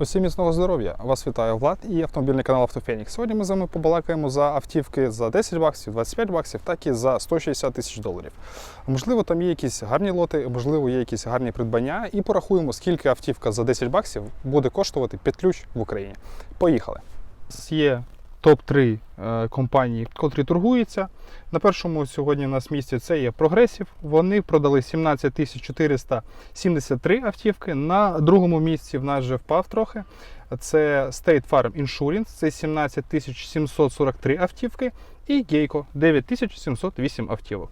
Усім міцного здоров'я! Вас вітає Влад і автомобільний канал Автофенік. Сьогодні ми з вами побалакаємо за автівки за 10 баксів, 25 баксів, так і за 160 тисяч доларів. Можливо, там є якісь гарні лоти, можливо, є якісь гарні придбання, і порахуємо, скільки автівка за 10 баксів буде коштувати під ключ в Україні. Поїхали! Є топ-3 е, компанії, котрі торгуються. На першому сьогодні у нас місці це є Прогресів. Вони продали 17 473 автівки. На другому місці в нас вже впав трохи. Це State Farm Insurance, це 17 743 автівки. І Geico 9708 автівок.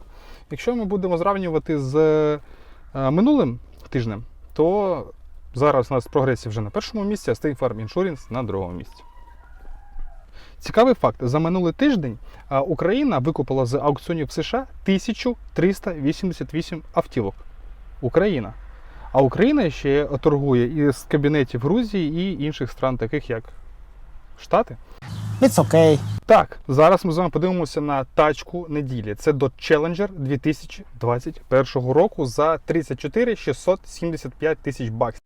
Якщо ми будемо зрівнювати з е, минулим тижнем, то зараз у нас прогресів вже на першому місці, а State Farm Insurance на другому місці. Цікавий факт: за минулий тиждень Україна викупила з аукціонів США 1388 автівок. Україна. А Україна ще торгує із кабінетів Грузії і інших стран, таких як Штати. It's okay. Так, зараз ми з вами подивимося на тачку неділі. Це Dodge Challenger 2021 року за 34 675 тисяч баксів.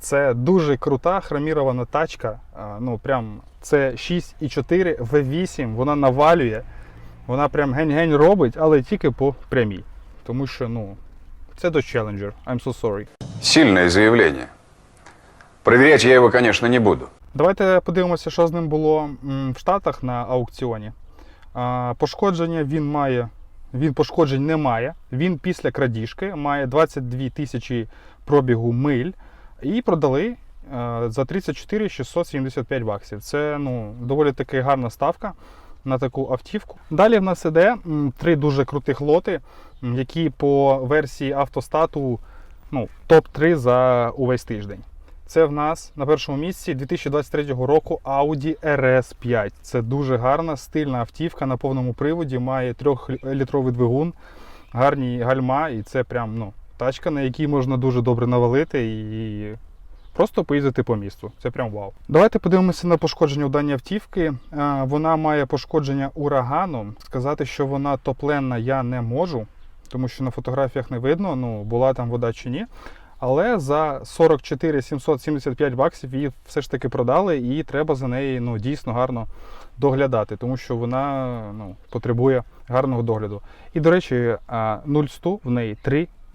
Це дуже крута хромірована тачка. Ну прям це 6,4 V8, вона навалює. Вона прям гень-гень робить, але тільки по прямій. Тому що, ну, це Dodge Challenger. I'm so sorry. Сильное заявление. Проверять я его, конечно, не буду. Давайте подивимося, що з ним було в Штатах на аукціоні. Пошкодження він має. Він пошкоджень не має. Він після крадіжки має 22 тисячі пробігу миль і продали е, за 34 675 баксів. Це ну, доволі таки гарна ставка на таку автівку. Далі в нас іде три дуже крутих лоти, які по версії автостату ну, топ-3 за увесь тиждень. Це в нас на першому місці 2023 року Audi RS5. Це дуже гарна стильна автівка на повному приводі, має 3-літровий двигун, гарні гальма, і це прям ну, тачка, на якій можна дуже добре навалити і просто поїздити по місту. Це прям вау. Давайте подивимося на пошкодження у даній автівки. Вона має пошкодження урагану. Сказати, що вона топленна, я не можу, тому що на фотографіях не видно, ну була там вода чи ні. Але за 44 775 баксів її все ж таки продали, і треба за неї ну, дійсно гарно доглядати, тому що вона ну, потребує гарного догляду. І, до речі, 0-100 в неї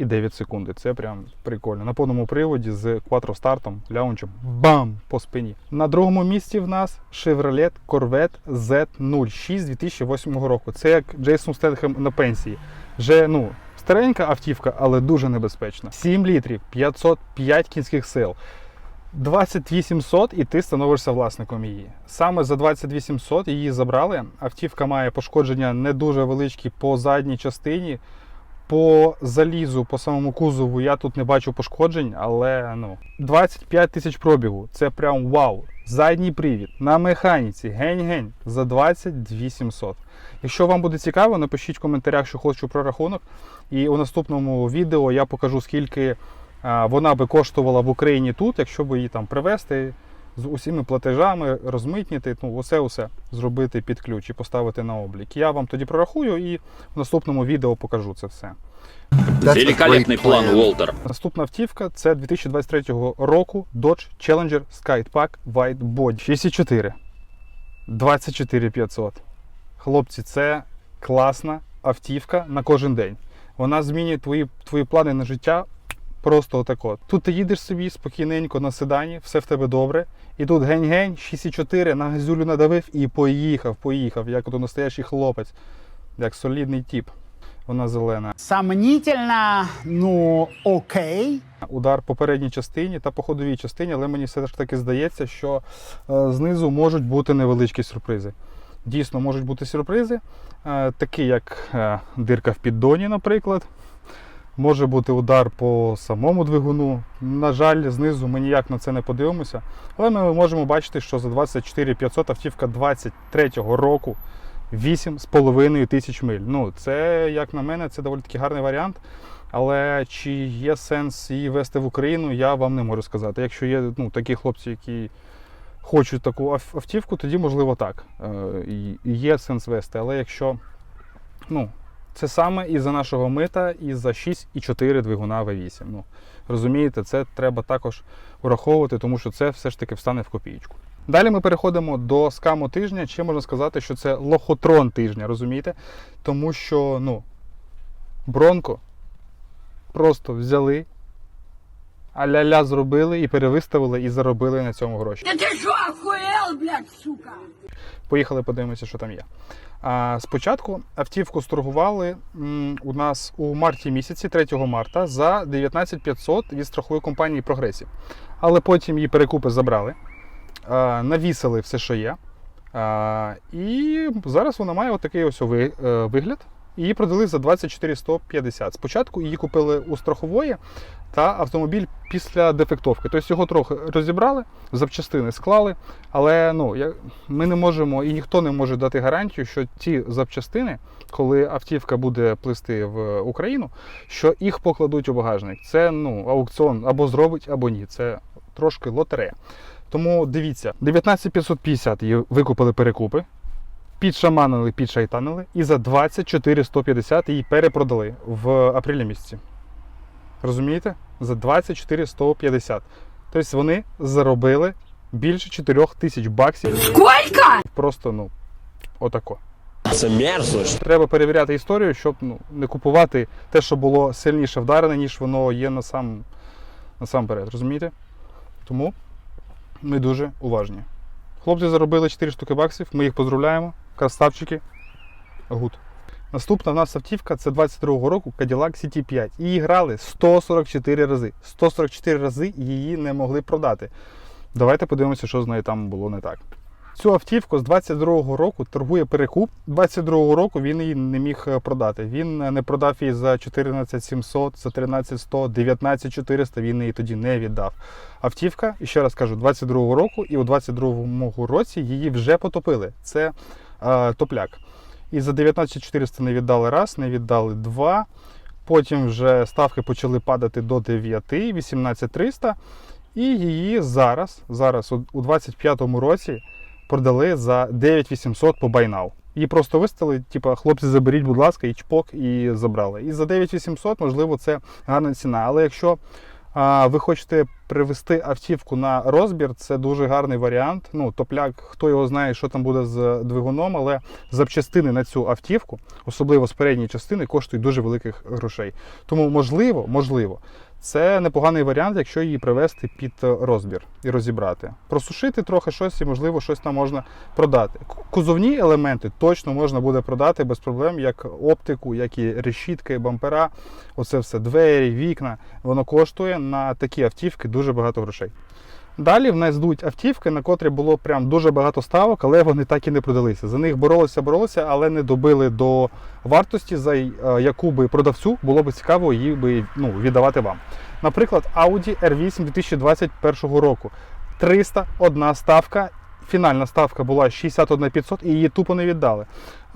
3,9 секунди. Це прям прикольно. На повному приводі з квадростартом, ляунчем, бам! по спині. На другому місці в нас Chevrolet Corvette Z06 2008 року. Це як Джейсон Стетхем на пенсії. Вже ну, Старенька автівка, але дуже небезпечна. 7 літрів, 505 кінських сил. 2800 і ти становишся власником її. Саме за 2800 її забрали. Автівка має пошкодження не дуже величкі по задній частині. По залізу, по самому кузову я тут не бачу пошкоджень, але ну 25 тисяч пробігу. Це прям вау. Задній привід на механіці, гень-гень за 22 700. Якщо вам буде цікаво, напишіть в коментарях, що хочу прорахунок. І у наступному відео я покажу, скільки вона би коштувала в Україні тут, якщо б її там привезти з усіма платежами, розмитнити, ну усе усе зробити під ключ і поставити на облік. Я вам тоді прорахую і в наступному відео покажу це все. Великолепный план, Уолтер. Наступна автівка це 2023 року Dodge Challenger Skypack White Body 64. 24 500. Хлопці, це класна автівка на кожен день. Вона змінює твої, твої плани на життя просто отако. Тут ти їдеш собі спокійненько на седані, все в тебе добре. І тут гень-гень, 6,4, на газюлю надавив і поїхав, поїхав, як ото настоящий хлопець, як солідний тіп. Вона зелена. Сомнительно, ну окей. Удар по передній частині та по ходовій частині, але мені все ж таки здається, що е, знизу можуть бути невеличкі сюрпризи. Дійсно, можуть бути сюрпризи, е, такі як е, дирка в піддоні, наприклад. Може бути удар по самому двигуну. На жаль, знизу ми ніяк на це не подивимося. Але ми можемо бачити, що за 24 500 автівка 23-го року 8,5 тисяч миль. Ну, це, як на мене, це доволі таки гарний варіант. Але чи є сенс її вести в Україну, я вам не можу сказати. Якщо є ну, такі хлопці, які хочуть таку автівку, тоді можливо так. Е, Є сенс вести. Але якщо ну, це саме із-за нашого мита і за 6,4 двигуна V8. Ну, Розумієте, це треба також враховувати, тому що це все ж таки встане в копієчку. Далі ми переходимо до скаму тижня. Чи можна сказати, що це лохотрон тижня, розумієте? Тому що, ну, Бронко просто взяли, а-ля-ля зробили і перевиставили, і заробили на цьому гроші. Да ты что, охуел, блядь, сука? Поїхали, подивимося, що там є. А, спочатку автівку сторгували у нас у марті місяці, 3 марта, за 19500 від страхової компанії Прогресів. Але потім її перекупи забрали, навісили все, що є. І зараз вона має отакий ось е, вигляд. Її продали за 24 150. Спочатку її купили у страхової та автомобіль після дефектовки. Тобто його трохи розібрали, запчастини склали, але ну, ми не можемо і ніхто не може дати гарантію, що ті запчастини, коли автівка буде плисти в Україну, що їх покладуть у багажник. Це ну, аукціон або зробить, або ні. Це трошки лотерея. Тому дивіться, 19550 її викупили перекупи, підшаманили, підшайтанили і за 24 150 її перепродали в апрелі місяці. Розумієте? За 24 150. Тобто вони заробили більше 4 тисяч баксів. Сколько? Просто ну, отако. Це мерзость. Треба перевіряти історію, щоб ну, не купувати те, що було сильніше вдарене, ніж воно є насам, насамперед. Розумієте? Тому ми дуже уважні. Хлопці заробили 4 штуки баксів, ми їх поздравляємо. Красавчики. Гуд. Наступна в нас автівка це 22-го року Cadillac CT5. Її грали 144 рази. 144 рази її не могли продати. Давайте подивимося, що з нею там було не так. Цю автівку з 22-го року торгує перекуп. 22-го року він її не міг е, продати. Він е, не продав її за 14 700, за 13 100, 19 400, він її тоді не віддав. Автівка, і ще раз кажу, 22-го року, і у 22-му році її вже потопили. Це е, топляк. І за 19 400 не віддали раз, не віддали два. Потім вже ставки почали падати до 9, 18 300. І її зараз, зараз у- у 25-му році продали за 9800 по байнау. Її просто виставили, типу, хлопці, заберіть, будь ласка, і чпок, і забрали. І за 9800, можливо, це гарна ціна. Але якщо а, ви хочете привезти автівку на розбір, це дуже гарний варіант. Ну, топляк, хто його знає, що там буде з двигуном, але запчастини на цю автівку, особливо з передньої частини, коштують дуже великих грошей. Тому, можливо, можливо, це непоганий варіант, якщо її привезти під розбір і розібрати. Просушити трохи щось і, можливо, щось там можна продати. Кузовні елементи точно можна буде продати без проблем, як оптику, як і решітки, бампера, оце все, двері, вікна. Воно коштує на такі автівки дуже багато грошей. Далі в нас йдуть автівки, на котрі було прям дуже багато ставок, але вони так і не продалися. За них боролися, боролися, але не добили до вартості, за е, яку би продавцю було б цікаво її би ну, віддавати вам. Наприклад, Audi R8 2021 року. 301 ставка. Фінальна ставка була 61 500 і її тупо не віддали.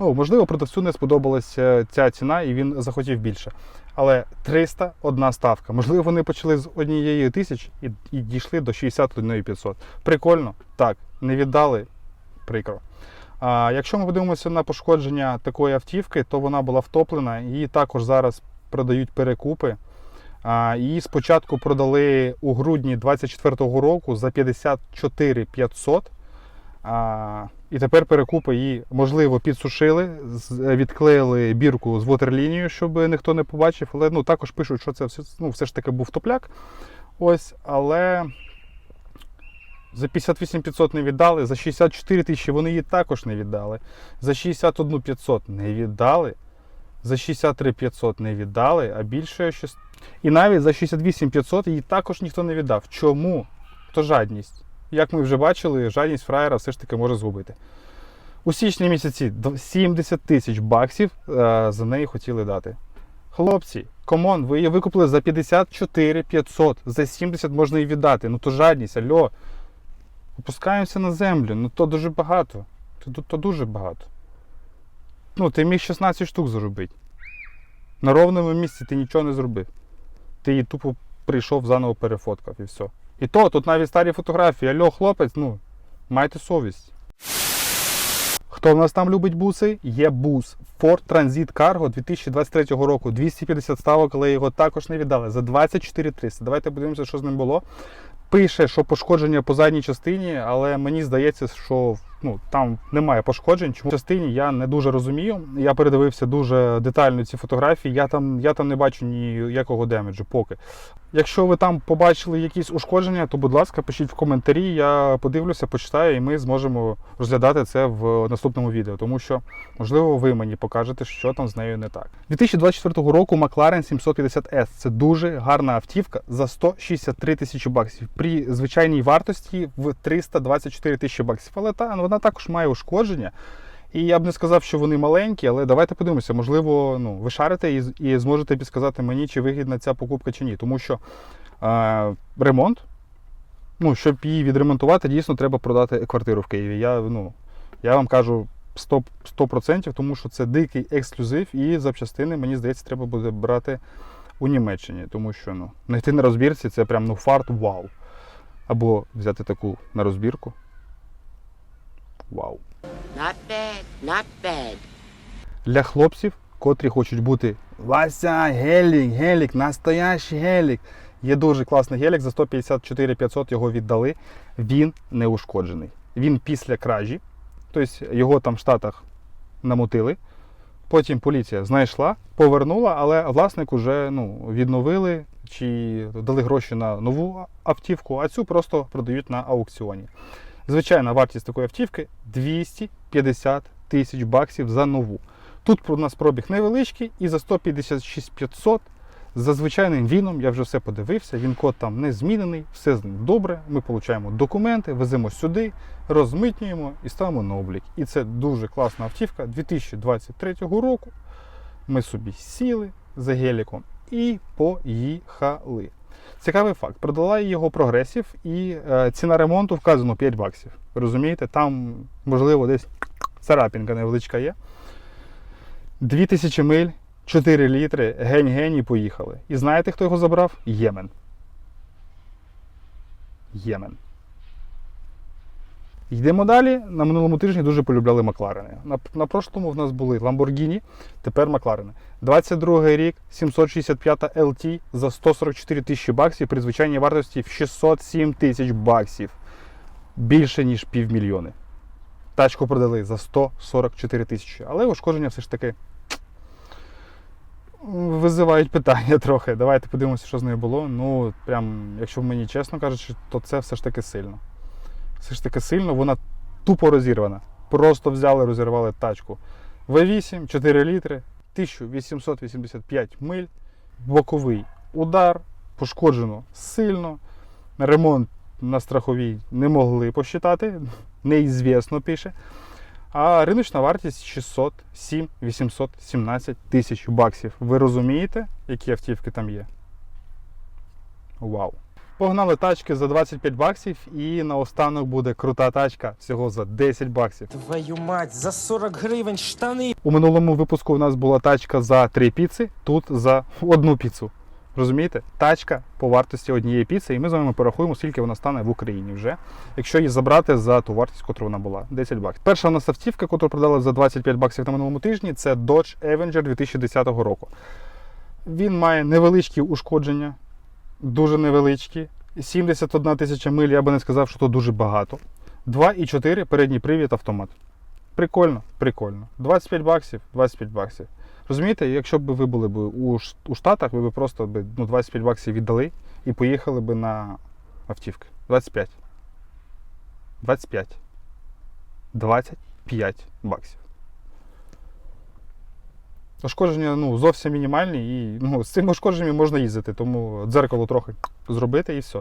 Ну, можливо, продавцю не сподобалася ця ціна і він захотів більше. Але 301 ставка. Можливо, вони почали з однієї тисяч і, і дійшли до 61 500. Прикольно? Так. Не віддали? Прикро. А якщо ми подивимося на пошкодження такої автівки, то вона була втоплена. Її також зараз продають перекупи. А, Її спочатку продали у грудні 24-го року за 54 500. А, і тепер перекупи її, можливо, підсушили, відклеїли бірку з ватерлінією, щоб ніхто не побачив. Але ну, також пишуть, що це все, ну, все ж таки був топляк. Ось, але за 58 500 не віддали, за 64 тисячі вони її також не віддали. За 61 500 не віддали. За 63 500 не віддали, а більше щось. І навіть за 68 500 її також ніхто не віддав. Чому? То жадність. Як ми вже бачили, жадність фраєра все ж таки може згубити. У січні місяці 70 тисяч баксів е, за неї хотіли дати. Хлопці, комон, ви її викупили за 54 500, за 70 можна і віддати. Ну то жадність, альо. Опускаємося на землю, ну то дуже багато. То, то, дуже багато. Ну, ти міг 16 штук заробити. На ровному місці ти нічого не зробив. Ти її тупо прийшов, заново перефоткав і все. І то, тут навіть старі фотографії. Альо, хлопець, ну, майте совість. Хто в нас там любить буси? Є бус Ford Transit Cargo 2023 року. 250 ставок, але його також не віддали за 24 300. Давайте подивимося, що з ним було. Пише, що пошкодження по задній частині, але мені здається, що ну, там немає пошкоджень. Чому в частині я не дуже розумію. Я передивився дуже детально ці фотографії. Я там, я там не бачу ніякого демеджу поки. Якщо ви там побачили якісь ушкодження, то будь ласка, пишіть в коментарі. Я подивлюся, почитаю, і ми зможемо розглядати це в наступному відео, тому що можливо ви мені покажете, що там з нею не так. 2024 року McLaren 750S це дуже гарна автівка за 163 тисячі баксів при звичайній вартості в 324 тисячі баксів. Але та вона також має ушкодження. І я б не сказав, що вони маленькі, але давайте подивимося. Можливо, ну, ви шарите і, і зможете підсказати мені, чи вигідна ця покупка чи ні. Тому що е, ремонт, ну, щоб її відремонтувати, дійсно треба продати квартиру в Києві. Я, ну, я вам кажу 100%, 100%, тому що це дикий ексклюзив, і запчастини, мені здається, треба буде брати у Німеччині, тому що ну, знайти на розбірці це прям ну, фарт вау. Або взяти таку на розбірку. Вау. Not bad, not bad. для хлопців, котрі хочуть бути Вася, гелік, гелік, настоящий гелік. Є дуже класний гелік, за 154 500 його віддали. Він не ушкоджений. Він після кражі, тобто його там в Штатах намутили. Потім поліція знайшла, повернула, але власник уже ну, відновили чи дали гроші на нову автівку, а цю просто продають на аукціоні. Звичайна вартість такої автівки 250 тисяч баксів за нову. Тут у нас пробіг невеличкий і за 156 500 за звичайним віном, я вже все подивився, він код там не змінений, все з ним добре. Ми отримуємо документи, веземо сюди, розмитнюємо і ставимо на облік. І це дуже класна автівка 2023 року. Ми собі сіли за геліком і поїхали. Цікавий факт. Продала його прогресів і е, ціна ремонту вказано 5 баксів. Розумієте, там, можливо, десь царапінка невеличка є. 2000 миль, 4 літри, гень-гень і поїхали. І знаєте, хто його забрав? Ємен. Ємен. Йдемо далі. На минулому тижні дуже полюбляли Макларени. На, на прошлому в нас були Lamborghini, тепер Макларени. 22 рік, 765 LT за 144 тисячі баксів при звичайній вартості в 607 тисяч баксів. Більше, ніж півмільйони. Тачку продали за 144 тисячі. Але ушкодження все ж таки визивають питання трохи. Давайте подивимося, що з нею було. Ну, прям, якщо мені чесно кажучи, то це все ж таки сильно. Все ж таки сильно, вона тупо розірвана. Просто взяли, розірвали тачку. V8, 4 літри, 1885 миль, боковий удар, пошкоджено сильно. Ремонт на страховій не могли посчитати, неізвісно пише. А риночна вартість 607 817 тисяч баксів. Ви розумієте, які автівки там є? Вау! Погнали тачки за 25 баксів, і наостанок буде крута тачка всього за 10 баксів. Твою мать, за 40 гривень штани. У минулому випуску у нас була тачка за 3 піци, тут за одну піцу. Розумієте? Тачка по вартості однієї піци, і ми з вами порахуємо, скільки вона стане в Україні вже, якщо її забрати за ту вартість, яку вона була 10 баксів. Перша у нас автівка, яку продали за 25 баксів на минулому тижні, це Dodge Avenger 2010 року. Він має невеличкі ушкодження, дуже невеличкі. 71 тисяча миль, я би не сказав, що то дуже багато. 2,4 передній привід автомат. Прикольно, прикольно. 25 баксів, 25 баксів. Розумієте, якщо б ви були б у, Штатах, ви б просто б, ну, 25 баксів віддали і поїхали б на автівки. 25. 25. 25 баксів. Ушкодження ну, зовсім мінімальні, і ну, з цими ушкодженнями можна їздити, тому дзеркало трохи зробити і все.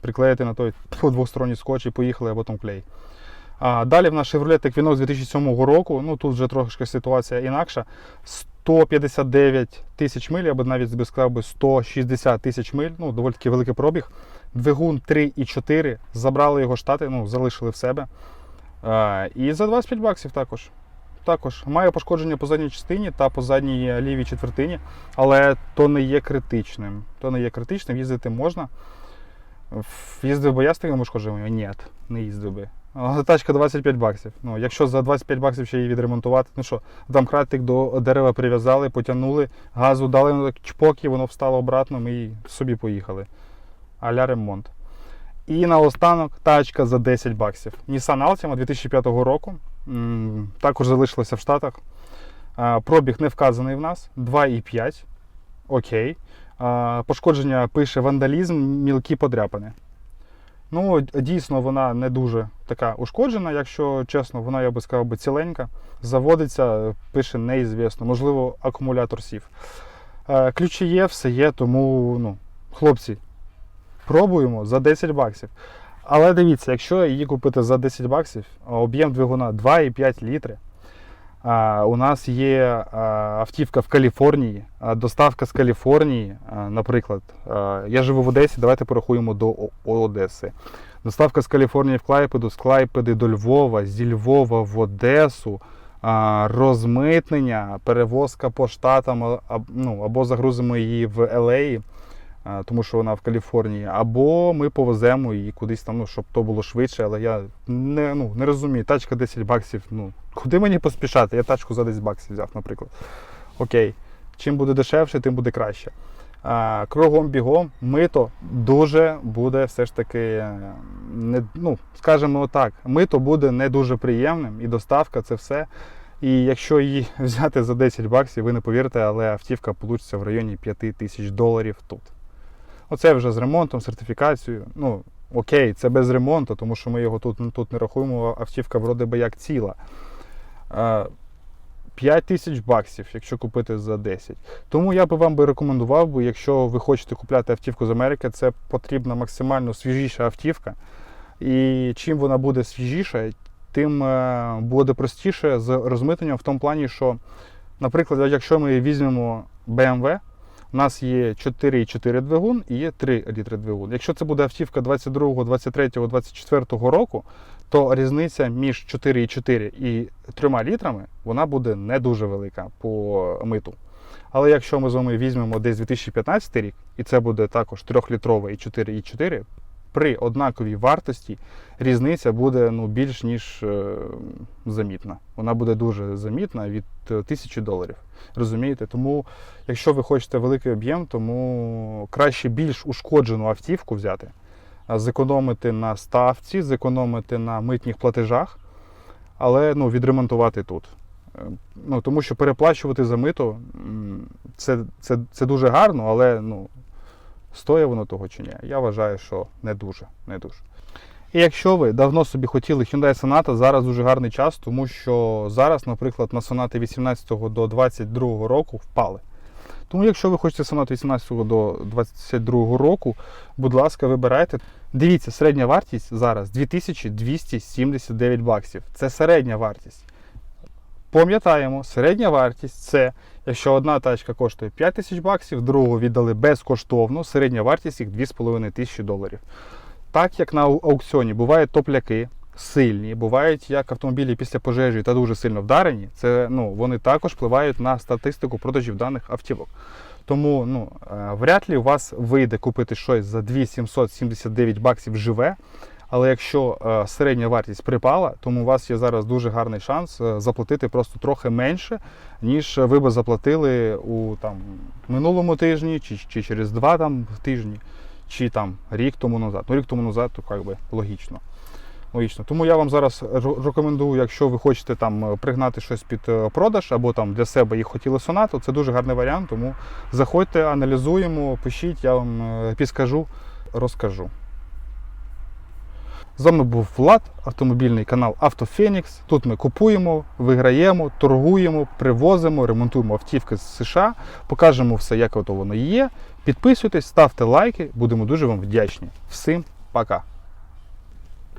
Приклеїти на той двосторонній скотч і поїхали, а потім клей. А далі в нас Chevrolet Equinox 2007 року. Ну тут вже трошки ситуація інакша. 159 тисяч миль, би навіть би сказав би 160 тисяч миль. Ну, доволі таки великий пробіг. Двигун 3,4. Забрали його штати, ну, залишили в себе. А, і за 25 баксів також. Також має пошкодження по задній частині та по задній лівій четвертині, але то не є критичним. То не є критичним, їздити можна. Їздив би я з таким ушкодженням? Ні, не їздив би. Тачка 25 баксів. Ну, якщо за 25 баксів ще її відремонтувати, ну що, там хратик до дерева прив'язали, потягнули, газу дали чпок, і воно встало обратно, ми собі поїхали. Аля ремонт. І наостанок тачка за 10 баксів. Nissan Altima 2005 року. Також залишилася в Штатах. Пробіг не вказаний в нас 2,5. Окей. Пошкодження пише вандалізм, мілкі подряпини. Ну, дійсно, вона не дуже така ушкоджена, якщо чесно, вона, я би сказав, би ціленька. Заводиться, пише неізвісно, можливо, акумулятор сів. Ключі є, все є, тому, ну, хлопці, пробуємо за 10 баксів. Але дивіться, якщо її купити за 10 баксів, об'єм двигуна 2,5 літри. У нас є автівка в Каліфорнії, доставка з Каліфорнії, наприклад. Я живу в Одесі, давайте порахуємо до Одеси. Доставка з Каліфорнії в Клайпеду, з Клайпеди до Львова, зі Львова в Одесу, розмитнення, перевозка по штатам, ну, або загрузимо її в а, тому що вона в Каліфорнії, або ми повеземо її кудись там, ну, щоб то було швидше, але я не, ну, не розумію. Тачка 10 баксів. Ну, куди мені поспішати? Я тачку за 10 баксів взяв, наприклад. Окей. Чим буде дешевше, тим буде краще. Кругом бігом мито дуже буде все ж таки, е, не, ну, скажімо так, мито буде не дуже приємним, і доставка це все. І якщо її взяти за 10 баксів, ви не повірите, але автівка вийде в районі 5 тисяч доларів тут. Оце вже з ремонтом, сертифікацією. Ну, окей, це без ремонту, тому що ми його тут, тут не рахуємо, автівка вроде би як ціла. Е, 5 тисяч баксів, якщо купити за 10. Тому я би вам би рекомендував, би, якщо ви хочете купляти автівку з Америки, це потрібна максимально свіжіша автівка. І чим вона буде свіжіша, тим е, буде простіше з розмитненням в тому плані, що, наприклад, якщо ми візьмемо BMW, у нас є 4,4 двигун і є 3 літри двигун. Якщо це буде автівка 22, 23, 24 року, то різниця між 4,4 і 3 літрами вона буде не дуже велика по миту. Але якщо ми з вами візьмемо десь 2015 рік, і це буде також 3-літрове і 4,4, при однаковій вартості різниця буде ну, більш ніж е, замітна. Вона буде дуже замітна від е, 1000 доларів. Розумієте? Тому, якщо ви хочете великий об'єм, тому краще більш ушкоджену автівку взяти, зекономити на ставці, зекономити на митних платежах, але ну, відремонтувати тут. Е, Ну, тому що переплачувати за мито це, це, це дуже гарно, але ну, стоїть воно того чи ні? Я вважаю, що не дуже. Не дуже. І якщо ви давно собі хотіли Hyundai Sonata, зараз дуже гарний час, тому що зараз, наприклад, на Sonata 18 до 22 року впали. Тому, якщо ви хочете Sonata 18 до 22 року, будь ласка, вибирайте. Дивіться, середня вартість зараз 2279 баксів. Це середня вартість. Пам'ятаємо, середня вартість це якщо одна тачка коштує 5 тисяч баксів, другу віддали безкоштовно, середня вартість їх 2,5 тисячі доларів. Так як на аукціоні бувають топляки сильні, бувають як автомобілі після пожежі та дуже сильно вдарені, це ну, вони також впливають на статистику продажів даних автівок. Тому ну, е, вряд ли у вас вийде купити щось за 2779 баксів живе. Але якщо е, середня вартість припала, тому у вас є зараз дуже гарний шанс е, заплатити просто трохи менше, ніж ви би заплатили у там, минулому тижні, чи, чи через два там, тижні, чи там рік тому назад. Ну, рік тому назад, то як би логічно. Логічно. Тому я вам зараз рекомендую, якщо ви хочете там е, пригнати щось під продаж або там для себе і хотіли сонату, це дуже гарний варіант. Тому заходьте, аналізуємо, пишіть, я вам підскажу, розкажу. З вами був Влад, автомобільний канал Автофенікс. Тут ми купуємо, виграємо, торгуємо, привозимо, ремонтуємо автівки з США, покажемо все, як ото воно є. Підписуйтесь, ставте лайки, будемо дуже вам вдячні. Всім пока!